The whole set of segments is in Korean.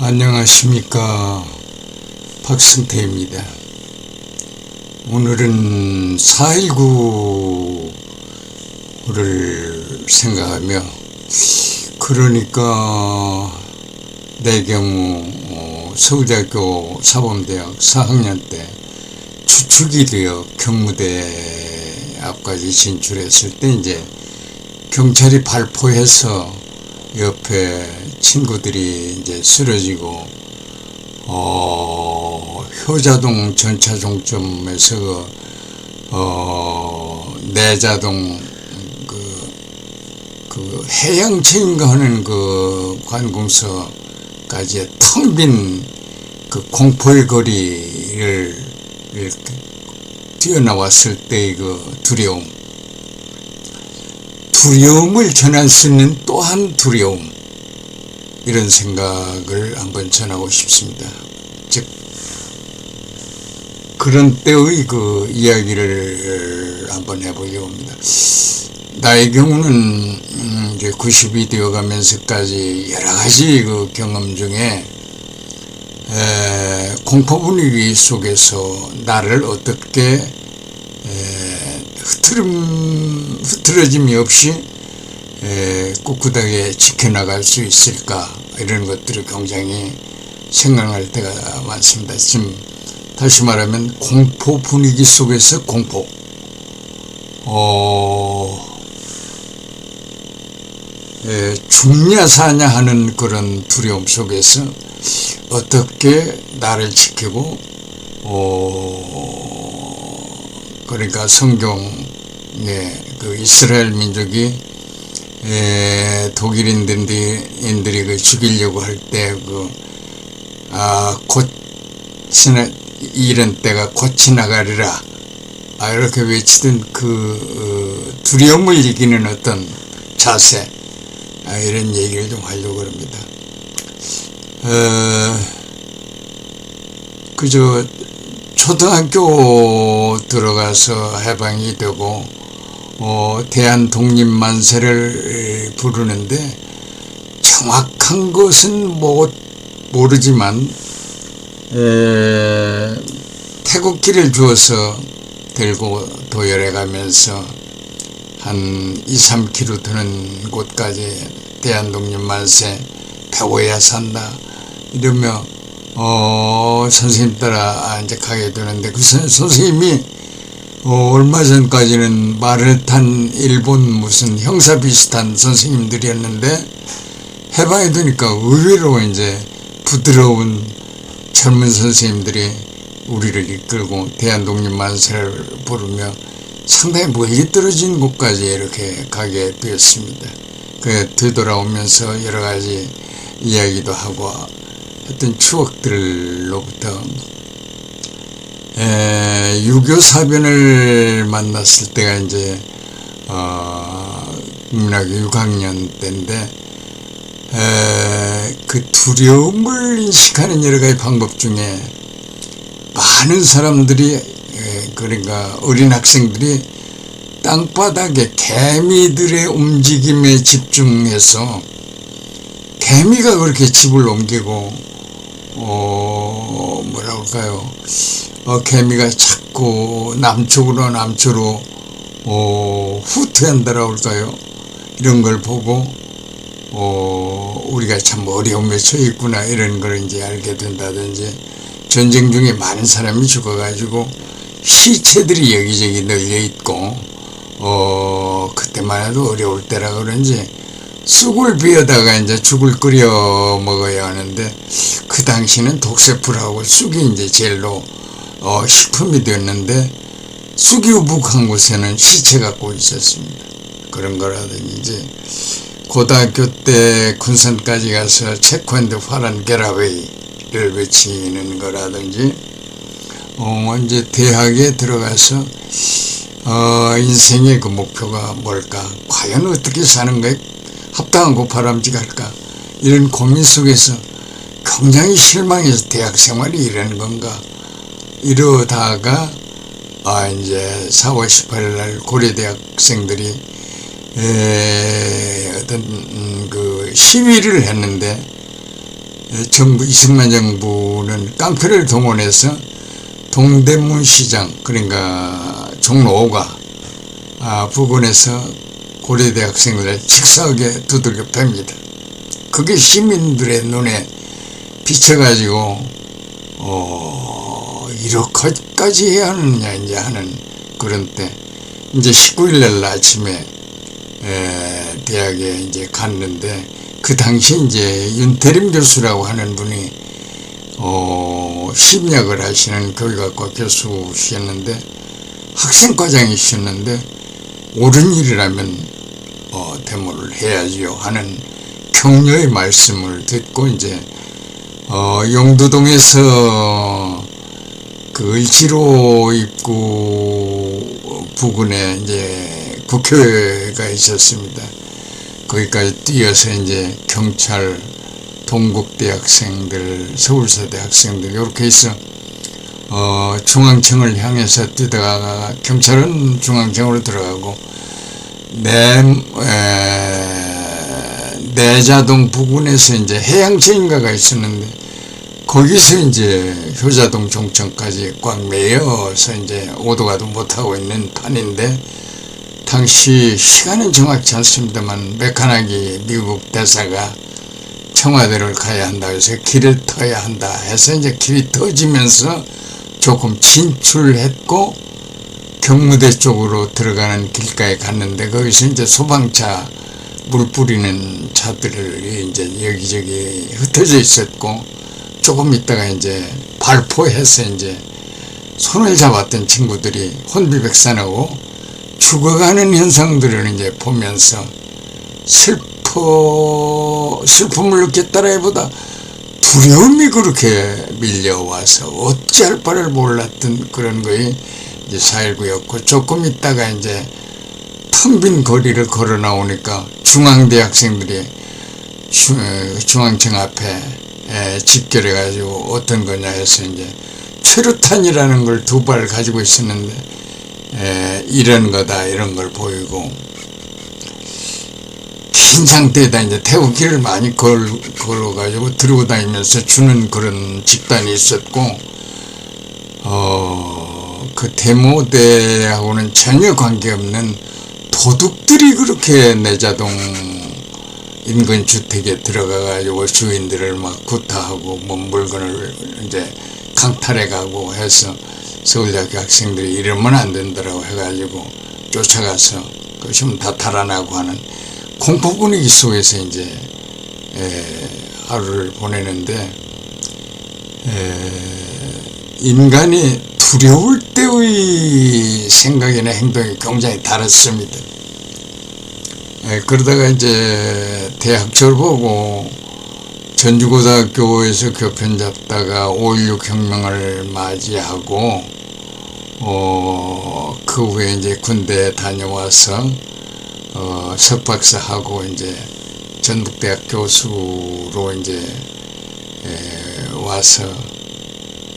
안녕하십니까 박승태입니다. 오늘은 4.19를 생각하며 그러니까 내 경우 어, 서울대학교 사범대학 4학년 때 추측이 되어 경무대 앞까지 진출했을 때 이제 경찰이 발포해서 옆에 친구들이 이제 쓰러지고 어 효자동 전차종점에서 어 내자동 그, 그 해양체인가 하는 그 관공서까지 텅 빈 그 공포의 거리를 이렇게 뛰어나왔을 때의 그 두려움 두려움을 전할 수 있는 또한 두려움 이런 생각을 한번 전하고 싶습니다. 즉 그런 때의 그 이야기를 한번 해보려고 합니다. 나의 경우는 음, 이제 90이 되어가면서까지 여러 가지 그 경험 중에 에, 공포 분위기 속에서 나를 어떻게 에, 흐트름 흐트러짐이 없이 에, 꿋꿋하게 지켜나갈 수 있을까 이런 것들을 굉장히 생각할 때가 많습니다. 지금 다시 말하면 공포 분위기 속에서 공포. 어, 에, 죽냐 사냐 하는 그런 두려움 속에서 어떻게 나를 지키고 어, 그러니까 성경 에그 이스라엘 민족이 에, 독일인들이 그 죽이려고 할 때그 아, 곧 지나 이런 때가 곧 지나가리라 아, 이렇게 외치던 그 어, 두려움을 이기는 어떤 자세 아, 이런 얘기를 좀 하려고 합니다. 어, 그저 초등학교 들어가서 해방이 되고 어, 대한 독립만세를 부르는데 정확한 것은 뭐 모르지만 에, 태극기를 주어서 들고 도열해 가면서 한 2, 3km 드는 곳까지 대한 독립만세 배워야 산다. 이러며 어, 선생님 따라 이제 가게 되는데 그 선, 선생님이 어, 얼마 전까지는 마르탄 일본 무슨 형사 비슷한 선생님들이었는데 해봐야 되니까 의외로 이제 부드러운 젊은 선생님들이 우리를 이끌고 대한독립 만세를 부르며 상당히 멀리 떨어진 곳까지 이렇게 가게 되었습니다. 그 되돌아오면서 여러 가지 이야기도 하고 했던 추억들로부터 에, 유교 사변을 만났을 때가 이제 어, 국민학교 6학년 때인데 에, 그 두려움을 인식하는 여러 가지 방법 중에 많은 사람들이 에, 그러니까 어린 학생들이 땅바닥에 개미들의 움직임에 집중해서 개미가 그렇게 집을 옮기고 어 뭐라 그럴까요 어, 개미가 자꾸 남쪽으로 남쪽으로 어, 후퇴한다라 할까요? 이런 걸 보고 어, 우리가 참 어려움에 처해 있구나 이런 걸 이제 알게 된다든지 전쟁 중에 많은 사람이 죽어가지고 시체들이 여기저기 널려 있고 어 그때만 해도 어려울 때라 그런지 쑥을 비어다가 이제 죽을 끓여 먹어야 하는데 그 당시는 독세풀하고 쑥이 이제 제일로 어, 식품이 쑥이 우북한 곳에는 시체 갖고 있었습니다. 그런 거라든지 고등학교 때 군산까지 가서 체코앤드 화란 게라웨이를 외치는 거라든지 어, 이제 대학에 들어가서 어, 인생의 그 목표가 뭘까? 과연 어떻게 사는 게 합당하고 바람직할까? 이런 고민 속에서 굉장히 실망해서 대학 생활이 이런 건가? 이러다가 아 이제 4월 18일 날 고려대 학생들이 에, 어떤 음, 그 시위를 했는데 에, 정부 이승만 정부는 깡패를 동원해서 동대문 시장 그러니까 종로 5가 아, 부근에서 고려대 학생들을 직사하게 두들겨 팹니다. 그게 시민들의 눈에 비쳐가지고 어 이렇게까지 해야 하느냐 이제 하는 그런 때. 이제 19일 날 아침에 에, 대학에 이제 갔는데 그 당시 이제 윤태림 교수라고 하는 분이 어 심리학을 하시는 교육학과 교수셨는데 학생과장이셨는데 옳은 일이라면 어, 데모를 해야지요 하는 격려의 말씀을 듣고 이제 어, 용두동에서 그 을지로 입구 부근에 이제 국회가 있었습니다. 거기까지 뛰어서 이제 경찰, 동국대 학생들, 서울서대 학생들 이렇게 해서 어, 중앙청을 향해서 뛰다가 경찰은 중앙청으로 들어가고 내, 에, 내자동 부근에서 이제 해양체인가가 있었는데 거기서 이제 효자동 종청까지 꽉 매여서 이제 오도가도 못하고 있는 판인데 당시 시간은 정확치 않습니다만 메카나기 미국 대사가 청와대를 가야 한다 해서 길을 터야 한다 해서 이제 길이 터지면서 조금 진출했고 경무대 쪽으로 들어가는 길가에 갔는데 거기서 이제 소방차 물 뿌리는 차들이 이제 여기저기 흩어져 있었고 조금 있다가 이제 발포해서 이제 손을 잡았던 친구들이 혼비백산하고 죽어가는 현상들을 이제 보면서 슬퍼 슬픔을 느꼈다라기보다. 두려움이 그렇게 밀려와서 어찌할 바를 몰랐던 그런 거에 이제 4.19였고 조금 있다가 이제 텅 빈 거리를 걸어 나오니까 중앙대 학생들이 주- 중앙청 앞에 에, 집결해 가지고 어떤 거냐 해서 이제 최루탄이라는 걸 두 발 가지고 있었는데 에, 이런 거다 이런 걸 보이고. 긴 상태에다 이제 태우기를 많이 걸, 걸어가지고 들고 다니면서 주는 그런 집단이 있었고, 어, 그 데모대하고는 전혀 관계없는 도둑들이 그렇게 내자동 인근 주택에 들어가 가지고 주인들을 막 구타하고 뭐 물건을 이제 강탈해 가고 해서 서울대학교 학생들이 이러면 안 된다라고 해가지고 쫓아가서 그것이면 다 달아나고 하는 공포 분위기 속에서 이제 에, 하루를 보내는데 에, 인간이 두려울 때의 생각이나 행동이 굉장히 다릅니다. 에, 그러다가 이제 대학 졸업하고 전주고등학교에서 교편 잡다가 5.16 혁명을 맞이하고 어, 그 후에 이제 군대 다녀와서 어, 석박사 하고 이제 전북대학 교수로 이제 에, 와서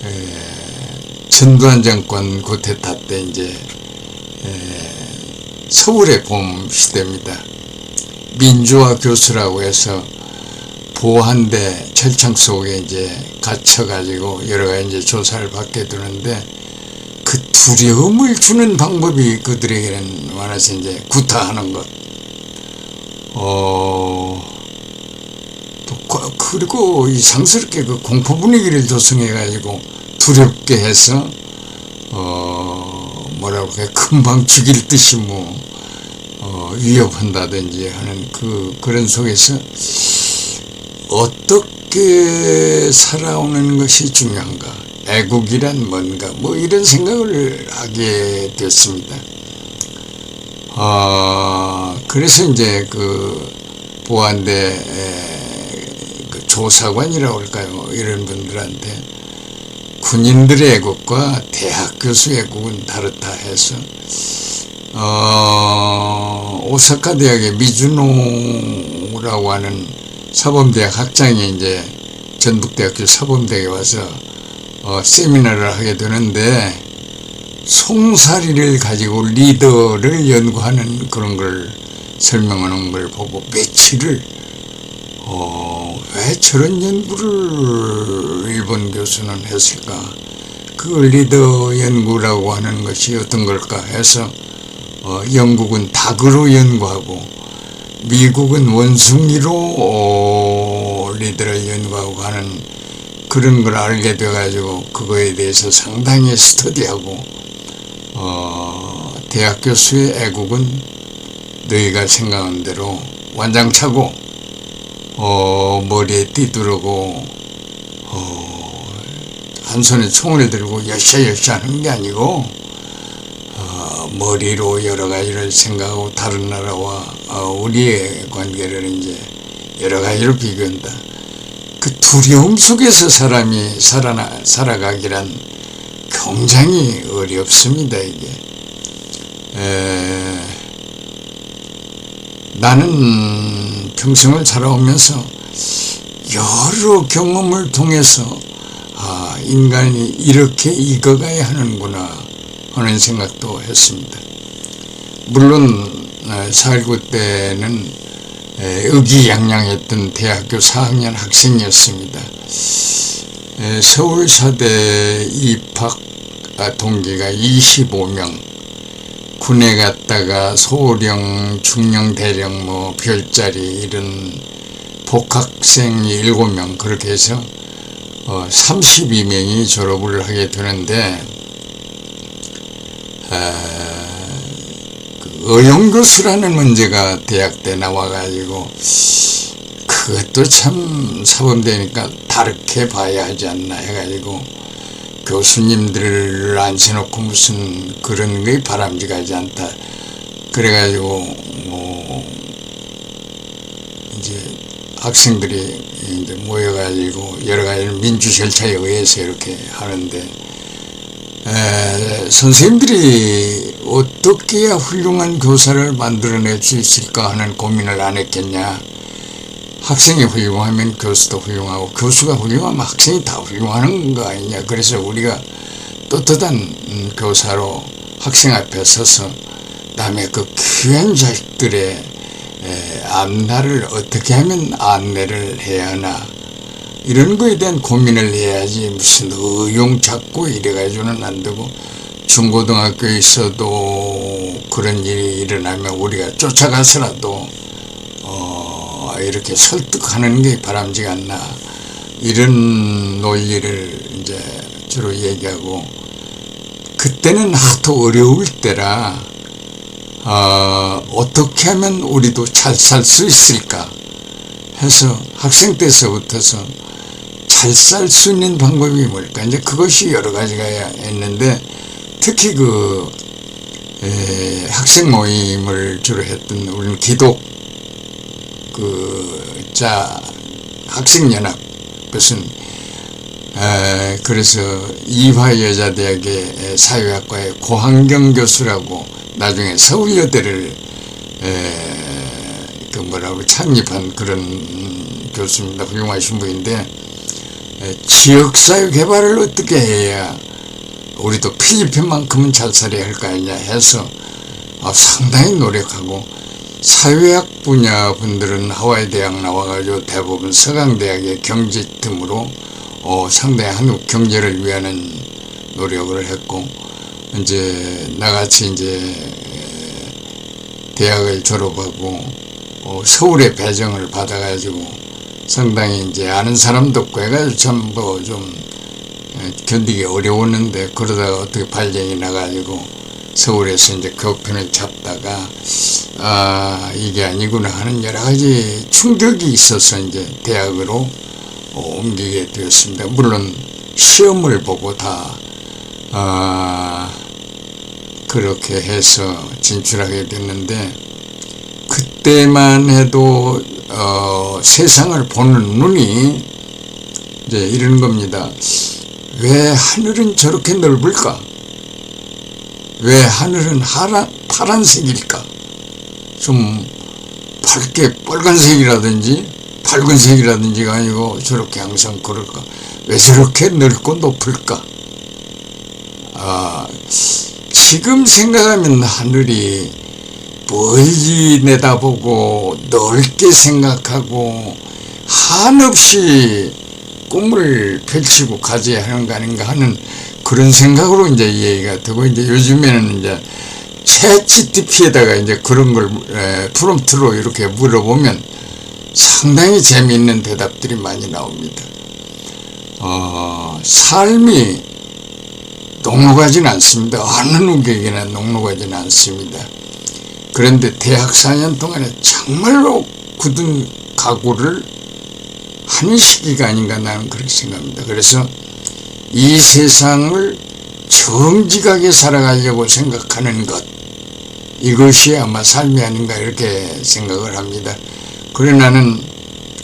에, 전두환 정권 구테타 때 이제 에, 서울의 봄 시대입니다. 민주화 교수라고 해서 보한대 철창 속에 이제 갇혀가지고 여러 가지 이제 조사를 받게 되는데 그 두려움을 주는 방법이 그들에게는 많아서 이제 구타하는 것. 어, 또 거- 그리고 이상스럽게 그 공포 분위기를 조성해가지고 두렵게 해서, 어, 뭐라고 해, 금방 죽일 듯이 뭐, 어, 위협한다든지 하는 그, 그런 속에서 어떻게 살아오는 것이 중요한가. 애국이란 뭔가 뭐 이런 생각을 하게 됐습니다. 아 그래서 이제 그 보안대 에, 그 조사관이라고 할까요 이런 분들한테 군인들의 애국과 대학 교수 애국은 다르다 해서 어, 오사카 대학의 미즈노라고 하는 사범대학 학장이 이제 전북대학교 사범대학에 와서 어, 세미나를 하게 되는데 송사리를 가지고 리더를 연구하는 그런 걸 설명하는 걸 보고 며칠을 어, 왜 저런 연구를 일본 교수는 했을까? 그 리더 연구라고 하는 것이 어떤 걸까 해서 어, 영국은 닭으로 연구하고 미국은 원숭이로 어, 리더를 연구하고 하는 그런 걸 알게 돼가지고 그거에 대해서 상당히 스터디하고 어, 대학 교수의 애국은 너희가 생각한 대로 완장차고 어, 머리에 띠두르고 어, 한 손에 총을 들고 여샤여샤 하는 게 아니고 어, 머리로 여러 가지를 생각하고 다른 나라와 어, 우리의 관계를 이제 여러 가지로 비교한다. 그 두려움 속에서 사람이 살아나, 살아가기란 굉장히 어렵습니다, 이게. 에, 나는 평생을 살아오면서 여러 경험을 통해서 아, 인간이 이렇게 익어가야 하는구나 하는 생각도 했습니다. 물론 4.19 때는 에, 의기양양했던 대학교 4학년 학생이었습니다. 에, 서울사대 입학 아, 동기가 25명, 군에 갔다가 소령, 중령, 대령, 뭐 별자리 이런 복학생이 7명 그렇게 해서 어, 32명이 졸업을 하게 되는데 아, 그 의용교수라는 문제가 대학 때 나와가지고 그것도 참 사범되니까 다르게 봐야 하지 않나 해가지고 교수님들을 앉혀놓고 무슨 그런 게 바람직하지 않다. 그래가지고 뭐 이제 학생들이 이제 모여가지고 여러 가지 민주 절차에 의해서 이렇게 하는데 에, 선생님들이 어떻게 훌륭한 교사를 만들어낼 수 있을까 하는 고민을 안 했겠냐. 학생이 훌륭하면 교수도 훌륭하고 교수가 훌륭하면 학생이 다 훌륭하는 거 아니냐. 그래서 우리가 떳떳한 음, 교사로 학생 앞에 서서 남의 그 귀한 자식들의 에, 앞날을 어떻게 하면 안내를 해야 하나 이런 거에 대한 고민을 해야지 무슨 의용 찾고 이래가지고는 안 되고 중고등학교에 있어도 그런 일이 일어나면 우리가 쫓아가서라도 어 이렇게 설득하는 게 바람직 않나. 이런 논리를 이제 주로 얘기하고 그때는 하도 어려울 때라 어, 어떻게 하면 우리도 잘 살 수 있을까 해서 학생 때서부터서 잘 살 수 있는 방법이 뭘까 이제 그것이 여러 가지가 있는데 특히 그 에, 학생 모임을 주로 했던 우리는 기독 그자 학생 연합 그것은 에, 그래서 이화 여자대학의 사회학과의 고한경 교수라고 나중에 서울여대를 에, 그 뭐라고 창립한 그런 교수입니다. 훌륭하신 분인데 에, 지역사회 개발을 어떻게 해야 우리도 필리핀만큼은 잘 살아야 할 거 아니냐 해서 어, 상당히 노력하고 사회학 분야 분들은 하와이 대학 나와가지고 대부분 서강대학의 경제 틈으로 어, 상당히 한국 경제를 위하는 노력을 했고 이제 나같이 이제 대학을 졸업하고 어, 서울에 배정을 받아가지고 상당히 이제 아는 사람도 없고 해가지고 참뭐좀 견디기 어려웠는데 그러다가 어떻게 발령이 나가지고 서울에서 이제 교편을 잡다가 아 이게 아니구나 하는 여러 가지 충격이 있어서 이제 대학으로 어, 옮기게 되었습니다. 물론 시험을 보고 다 아, 그렇게 해서 진출하게 됐는데 그때만 해도 어, 세상을 보는 눈이 이제 이런 겁니다. 왜 하늘은 저렇게 넓을까? 왜 하늘은 하라, 파란색일까? 좀 밝게 빨간색이라든지 밝은색이라든지가 아니고 저렇게 항상 그럴까? 왜 저렇게 넓고 높을까? 아, 지금 생각하면 하늘이 멀리 내다보고 넓게 생각하고 한없이 꿈을 펼치고 가져야 하는 거 아닌가 하는 그런 생각으로 이제 이 얘기가 되고 이제 요즘에는 이제 채찌티피에다가 이제 그런 걸 에, 프롬프트로 이렇게 물어보면 상당히 재미있는 대답들이 많이 나옵니다. 어, 삶이 녹록하진 않습니다. 어느 누구에게나 녹록하진 않습니다. 그런데 대학 4년 동안에 정말로 굳은 각오를 하는 시기가 아닌가 나는 그렇게 생각합니다. 그래서 이 세상을 정직하게 살아가려고 생각하는 것 이것이 아마 삶이 아닌가 이렇게 생각을 합니다. 그래 나는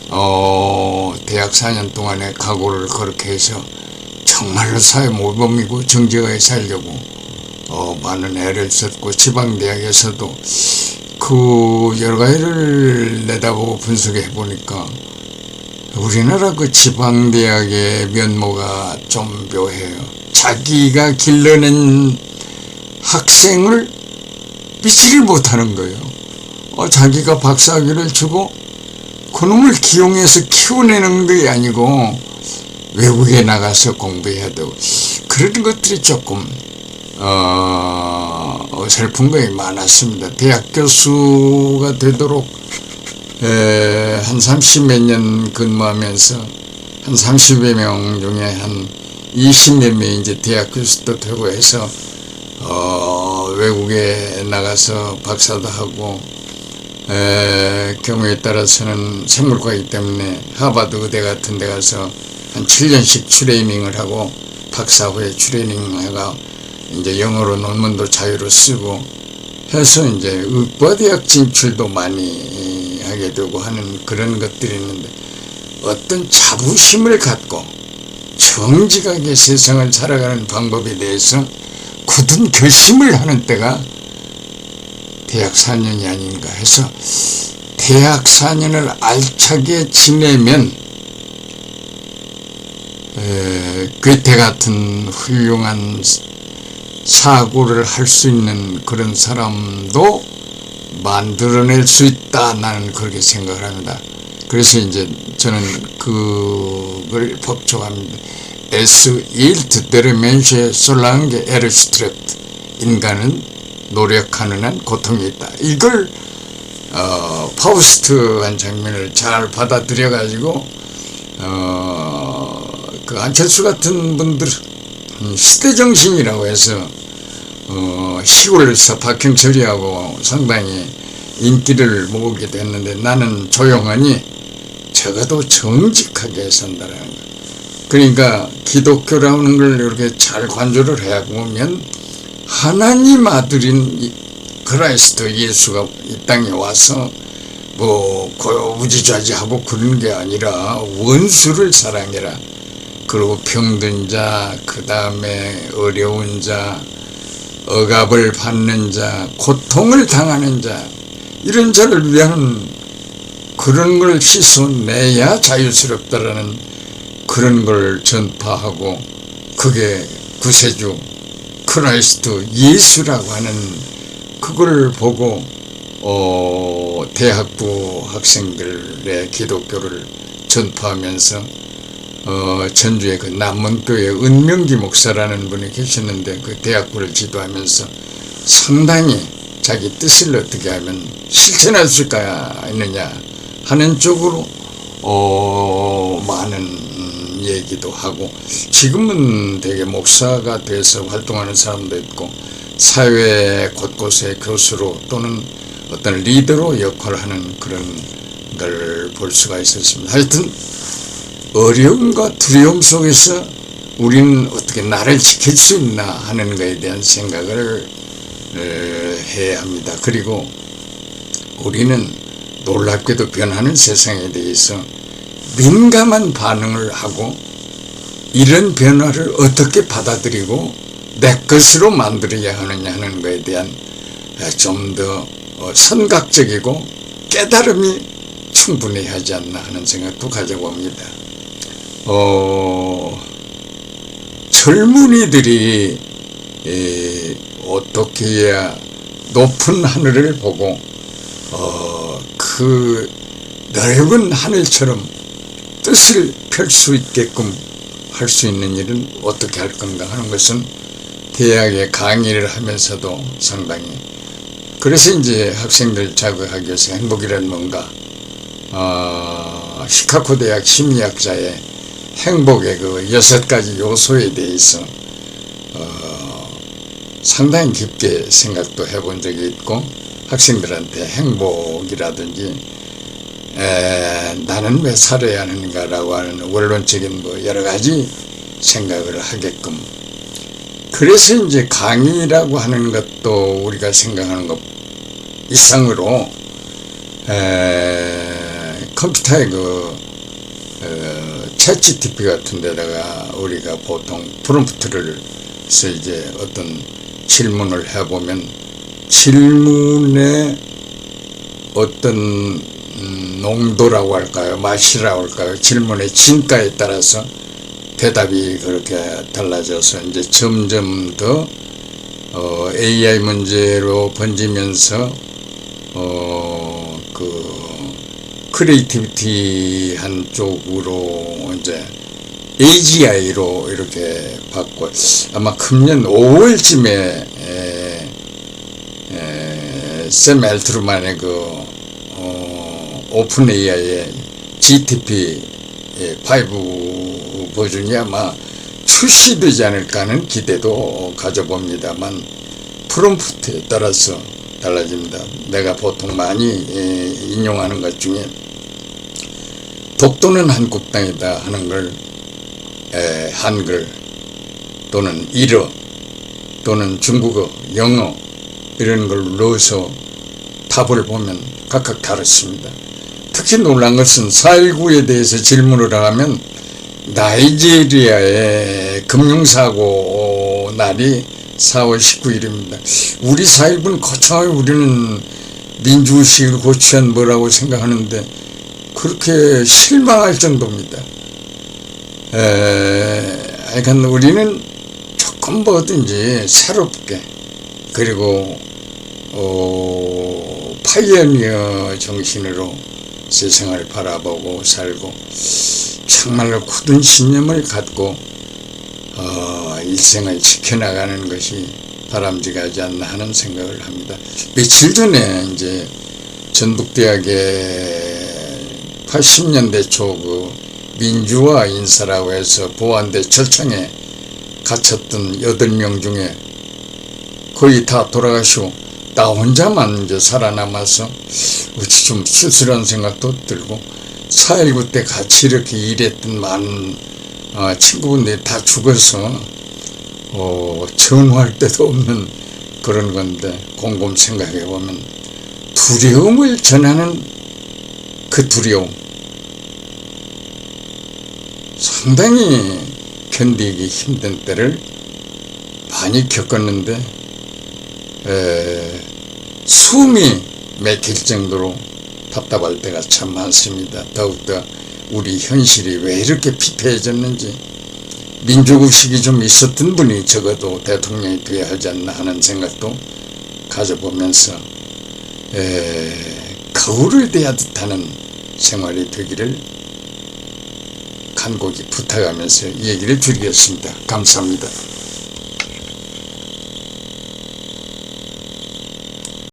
어, 대학 4년 동안에 각오를 그렇게 해서 정말로 사회 모범이고 정직하게 살려고 어, 많은 애를 썼고 지방대학에서도 그 여러 가지를 내다보고 분석해 보니까 우리나라 그 지방대학의 면모가 좀 묘해요. 자기가 길러낸 학생을 믿지를 못하는 거예요. 어, 자기가 박사학위를 주고 그놈을 기용해서 키워내는 게 아니고 외국에 나가서 공부해야 되고 그런 것들이 조금 어, 어설픈 것이 많았습니다. 대학 교수가 되도록 에, 한 30몇 년 근무하면서 한 30여 명 중에 한 20몇 명이 이제 대학 교수도 되고 해서 어, 외국에 나가서 박사도 하고 에, 경우에 따라서는 생물과이기 때문에 하버드 의대 같은 데 가서 한 7년씩 트레이닝을 하고 박사 후에 트레이닝하고 이제 영어로 논문도 자유로 쓰고 해서 이제 의과대학 진출도 많이 하게 되고 하는 그런 것들이 있는데 어떤 자부심을 갖고 정직하게 세상을 살아가는 방법에 대해서 굳은 결심을 하는 때가 대학 4년이 아닌가 해서 대학 4년을 알차게 지내면 에, 괴테 같은 훌륭한 사고를 할 수 있는 그런 사람도 만들어낼 수 있다 나는 그렇게 생각을 합니다. 그래서 이제 저는 그걸 gilt der Mensch solange er strebt. 인간은 노력하는 한 고통이 있다. 이걸 어, 파우스트 한 장면을 잘 받아들여 가지고 어, 그 안철수 같은 분들 음, 시대 정신이라고 해서 어, 시골에서 박형철이하고 상당히 인기를 모으게 됐는데 나는 조용하니 적어도 정직하게 산다라는 거. 그러니까 기독교라는 걸 이렇게 잘 관조를 해 보면 하나님 아들인 이 그라이스도 예수가 이 땅에 와서 뭐 고우지좌지하고 그런 게 아니라 원수를 사랑해라. 그리고 병든 자, 그 다음에 어려운 자, 억압을 받는 자, 고통을 당하는 자, 이런 자를 위한 그런 걸 씻어내야 자유스럽다라는 그런 걸 전파하고 그게 구세주 크라이스트 예수라고 하는 그걸 보고 어, 대학부 학생들의 기독교를 전파하면서 어, 전주의 그 남문교의 은명기 목사라는 분이 계셨는데 그 대학부를 지도하면서 상당히 자기 뜻을 어떻게 하면 실천할 수가 있느냐 하는 쪽으로 어, 많은 음, 얘기도 하고 지금은 되게 목사가 돼서 활동하는 사람도 있고 사회 곳곳에 교수로 또는 어떤 리더로 역할을 하는 그런 걸 볼 수가 있었습니다. 하여튼 어려움과 두려움 속에서 우리는 어떻게 나를 지킬 수 있나 하는 것에 대한 생각을 어, 해야 합니다. 그리고 우리는 놀랍게도 변하는 세상에 대해서 민감한 반응을 하고 이런 변화를 어떻게 받아들이고 내 것으로 만들어야 하느냐 하는 것에 대한 좀 더 선각적이고 깨달음이 충분히 하지 않나 하는 생각도 가져봅니다. 어, 젊은이들이 에, 어떻게 해야 높은 하늘을 보고 어, 그 넓은 하늘처럼 뜻을 펼 수 있게끔 할 수 있는 일은 어떻게 할 건가 하는 것은 대학에 강의를 하면서도 상당히 그래서 이제 학생들 자극하기 위해서 행복이란 뭔가 어, 시카고 대학 심리학자의 행복의 그 여섯 가지 요소에 대해서 어, 상당히 깊게 생각도 해본 적이 있고 학생들한테 행복이라든지 에, 나는 왜 살아야 하는가라고 하는 원론적인 뭐 여러 가지 생각을 하게끔. 그래서 이제 강의라고 하는 것도 우리가 생각하는 것 이상으로 에, 컴퓨터의 그 어, 챗 GTP 같은 데다가 우리가 보통 프롬프트를 해서 이제 어떤 질문을 해보면 질문의 어떤 음, 농도라고 할까요? 맛이라고 할까요? 질문의 진가에 따라서 대답이 그렇게 달라져서 이제 점점 더 어, AI 문제로 번지면서 어, 그 크리에이티비티 한 쪽으로 이제 AGI로 이렇게 바꿔 아마 금년 5월쯤에 에, 에, 샘 엘트루만의 그 어, 오픈 AI의 GTP 5 버전이 아마 출시되지 않을까 하는 기대도 가져봅니다만 프롬프트에 따라서 달라집니다. 내가 보통 많이 예, 인용하는 것 중에 독도는 한국 땅이다 하는 걸 에, 한글 또는 일어 또는 중국어, 영어 이런 걸 넣어서 답을 보면 각각 다릅니다. 특히 놀란 것은 4.19에 대해서 질문을 하면 나이지리아의 금융사고 날이 4월 19일입니다. 우리 4.19는 거창하게 우리는 민주의식을 고취한 뭐라고 생각하는데 그렇게 실망할 정도입니다. 에, 하여간 우리는 조금 뭐든지 새롭게 그리고 어, 파이어니어 정신으로 세상을 바라보고 살고 정말로 굳은 신념을 갖고 어, 일생을 지켜나가는 것이 바람직하지 않나 하는 생각을 합니다. 며칠 전에 이제 전북대학의 80년대 초 그 민주화 인사라고 해서 보안대 철창에 갇혔던 8명 중에 거의 다 돌아가시고 나 혼자만 이제 살아남아서 어찌 좀 쓸쓸한 생각도 들고 4.19 때 같이 이렇게 일했던 많은 어, 친구분들이 다 죽어서 어, 전화할 데도 없는 그런 건데 곰곰 생각해 보면 두려움을 전하는 그 두려움 상당히 견디기 힘든 때를 많이 겪었는데 에, 숨이 막힐 정도로 답답할 때가 참 많습니다. 더욱더 우리 현실이 왜 이렇게 피폐해졌는지 민족의식이 좀 있었던 분이 적어도 대통령이 되어야 하지 않나 하는 생각도 가져보면서 에, 거울을 대하듯 하는 생활이 되기를 간곡히 부탁하면서 얘기를 드리겠습니다. 감사합니다.